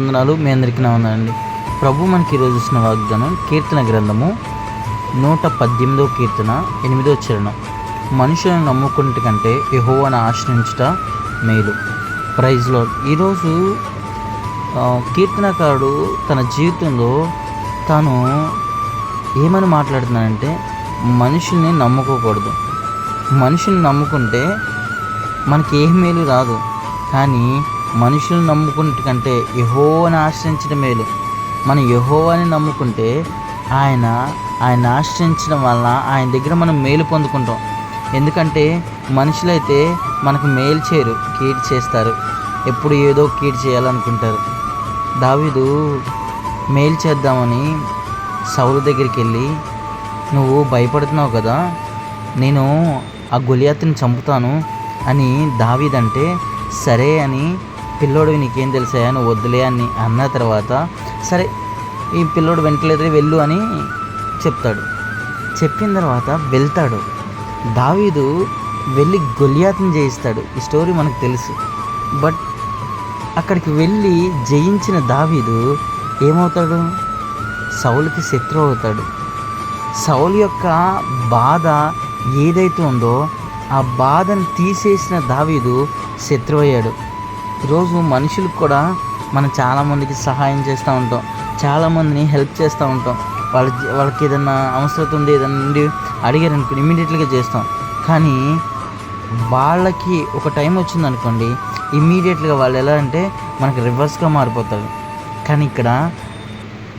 వందనాలు. మీ అందరికీ నా వందనండి ప్రభు మనకి ఈరోజు ఇచ్చిన వాగ్దానం కీర్తన గ్రంథము నూట పద్దెనిమిదో కీర్తన ఎనిమిదో చరణం. మనుషులను నమ్ముకున్నట్టు కంటే యహోవాను ఆశ్రయించుట మేలు. ప్రైజ్లో ఈరోజు కీర్తనకారుడు తన జీవితంలో తాను ఏమని మాట్లాడుతున్నానంటే మనుషుల్ని నమ్ముకోకూడదు. మనుషుల్ని నమ్ముకుంటే మనకి ఏ మేలు రాదు. కానీ మనుషులను నమ్ముకున్నట్టు కంటే యహోవని ఆశ్రయించడం మేలు. మనం యహోవాని నమ్ముకుంటే ఆయన ఆయన ఆశ్రయించడం వలన ఆయన దగ్గర మనం మేలు పొందుకుంటాం. ఎందుకంటే మనుషులైతే మనకు మేలు చేయరు కీడు చేస్తారు. ఎప్పుడు ఏదో కీడు చేయాలనుకుంటారు. దావీదు మేలు చేద్దామని సౌలు దగ్గరికి వెళ్ళి నువ్వు భయపడుతున్నావు కదా నేను ఆ గొలియాతుని చంపుతాను అని దావీదంటే సరే అని పిల్లోడు నీకేం తెలుసా నువ్వు వద్దులే అని అన్న తర్వాత సరే ఈ పిల్లోడు వెంటలేదు వెళ్ళు అని చెప్తాడు. చెప్పిన తర్వాత వెళ్తాడు. దావీదు వెళ్ళి గొలియాతను జయిస్తాడు. ఈ స్టోరీ మనకు తెలుసు. బట్ అక్కడికి వెళ్ళి జయించిన దావీదు ఏమవుతాడు? సౌలుకి శత్రువు అవుతాడు. సౌలు యొక్క బాధ ఏదైతే ఉందో ఆ బాధను తీసేసిన దావీదు శత్రువయ్యాడు. ఈరోజు మనుషులకు కూడా మనం చాలామందికి సహాయం చేస్తూ ఉంటాం. చాలామందిని హెల్ప్ చేస్తూ ఉంటాం. వాళ్ళ వాళ్ళకి ఏదన్నా అవసరం ఉంది ఏదన్నా ఉండి అడిగారు అనుకోండి ఇమీడియట్గా చేస్తాం. కానీ వాళ్ళకి ఒక టైం వచ్చింది అనుకోండి ఇమ్మీడియట్గా వాళ్ళు ఎలా అంటే మనకి రివర్స్గా మారిపోతారు. కానీ ఇక్కడ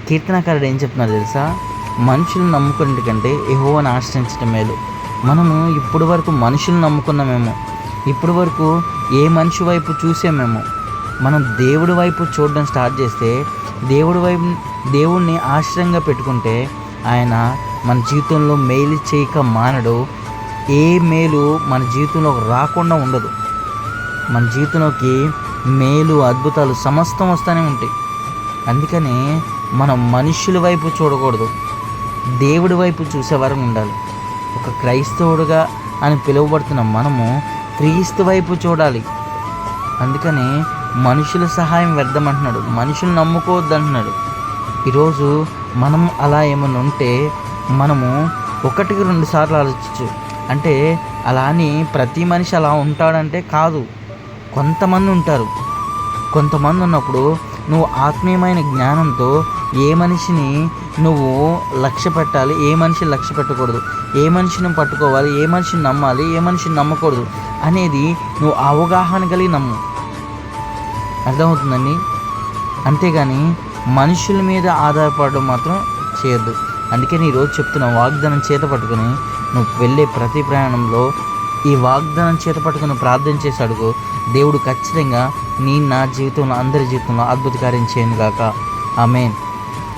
కీర్తనకారుడు ఏం చెప్తున్నారు తెలుసా? మనుషులు నమ్ముకునే కంటే ఎహోవని ఆశ్రయించడం మేలు. మనము ఇప్పటి వరకు మనుషులు నమ్ముకున్నామేమో. ఇప్పటి వరకు ఏ మనిషి వైపు చూసామేమో మనం దేవుడి వైపు చూడడం స్టార్ట్ చేస్తే దేవుడి వైపు దేవుణ్ణి ఆశ్రయంగా పెట్టుకుంటే ఆయన మన జీవితంలో మేలు చేయక మానడు. ఏ మేలు మన జీవితంలో రాకుండా ఉండదు. మన జీవితంలోకి మేలు అద్భుతాలు సమస్తం వస్తూనే ఉంటాయి. అందుకని మనం మనుషుల వైపు చూడకూడదు. దేవుడి వైపు చూసేవారం ఉండాలి. ఒక క్రైస్తవుడుగా అని పిలువబడుతున్న మనము క్రీస్తు వైపు చూడాలి. అందుకని మనుషుల సహాయం వ్యర్థమంటున్నాడు. మనుషులు నమ్ముకోవద్దు అంటున్నాడు ఈరోజు మనం అలా ఏమైనా ఉంటే మనము ఒకటికి రెండు సార్లు ఆలోచించు అంటే అలా అని ప్రతి మనిషి అలా ఉంటాడంటే కాదు. కొంతమంది ఉంటారు. కొంతమంది ఉన్నప్పుడు నువ్వు ఆత్మీయమైన జ్ఞానంతో ఏ మనిషిని నువ్వు లక్ష్య పెట్టాలి ఏ మనిషిని లక్ష్య పెట్టకూడదు. ఏ మనిషిని పట్టుకోవాలి ఏ మనిషిని నమ్మాలి ఏ మనిషిని నమ్మకూడదు. అనేది నువ్వు అవగాహన కలిగి నమ్ము. అర్థమవుతుందండి? అంతేగాని మనుషుల మీద ఆధారపడడం మాత్రం చేయొద్దు. అందుకే నీ రోజు చెప్తున్న వాగ్దానం చేత పట్టుకుని నువ్వు వెళ్ళే ప్రతి ప్రయాణంలో ఈ వాగ్దానం చేత పట్టుకుని ప్రార్థన చేసి అడుగు. దేవుడు ఖచ్చితంగా నీ నా జీవితంలో అందరి జీవితంలో అద్భుత కార్యం చేయను గాక. ఆమెన్.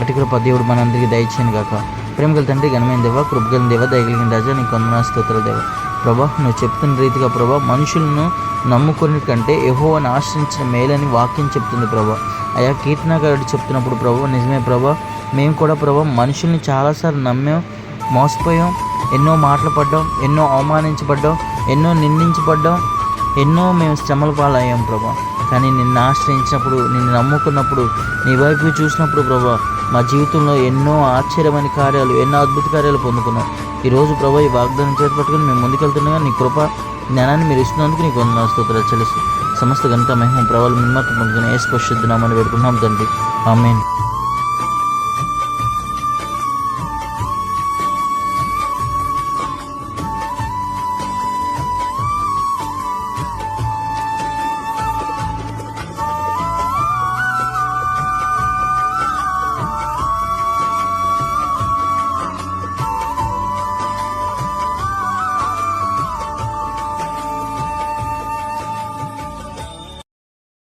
అటు దేవుడు మనందరికీ దయచేయను గాక. ప్రేమగల తండ్రి ఘనమైన దేవ కృపగల దేవ దయగలిగిన రాజా నీకు వందనా స్తోత్ర దేవ. ప్రభా నువ్వు చెప్తున్న రీతిగా ప్రభా మనుషులను నమ్ముకునే కంటే యహోవాని ఆశ్రయించిన మేలని వాక్యం చెప్తుంది ప్రభా. అయా కీర్తనగారుడు చెప్తున్నప్పుడు ప్రభా నిజమే ప్రభా మేము కూడా ప్రభా మనుషుల్ని చాలాసార్లు నమ్మాం మోసపోయాం ఎన్నో మాటలు పడ్డాం ఎన్నో అవమానించబడ్డాం ఎన్నో నిందించబడ్డాం ఎన్నో మేము శ్రమల పాలయ్యాం ప్రభా. కానీ నిన్ను ఆశ్రయించినప్పుడు నిన్ను నమ్ముకున్నప్పుడు నీ వైపు చూసినప్పుడు ప్రభా మా జీవితంలో ఎన్నో ఆశ్చర్యమైన కార్యాలు ఎన్నో అద్భుత కార్యాలు పొందుకున్నాం. ఈరోజు ప్రభా ఈ వాగ్దానం చేపట్టుకుని మేము ముందుకెళ్తుండగా నీ కృప జ్ఞానాన్ని మీరు ఇస్తున్నందుకు నీకు వందన స్తోత్రాలు చెల్లిస్తూ సమస్త గంట మహిమ ప్రభావం మిమ్మల్ని పొందుకుని ఏ స్పర్శుద్ధి నామని పెట్టుకున్నాం తండ్రి. ఆమెన్.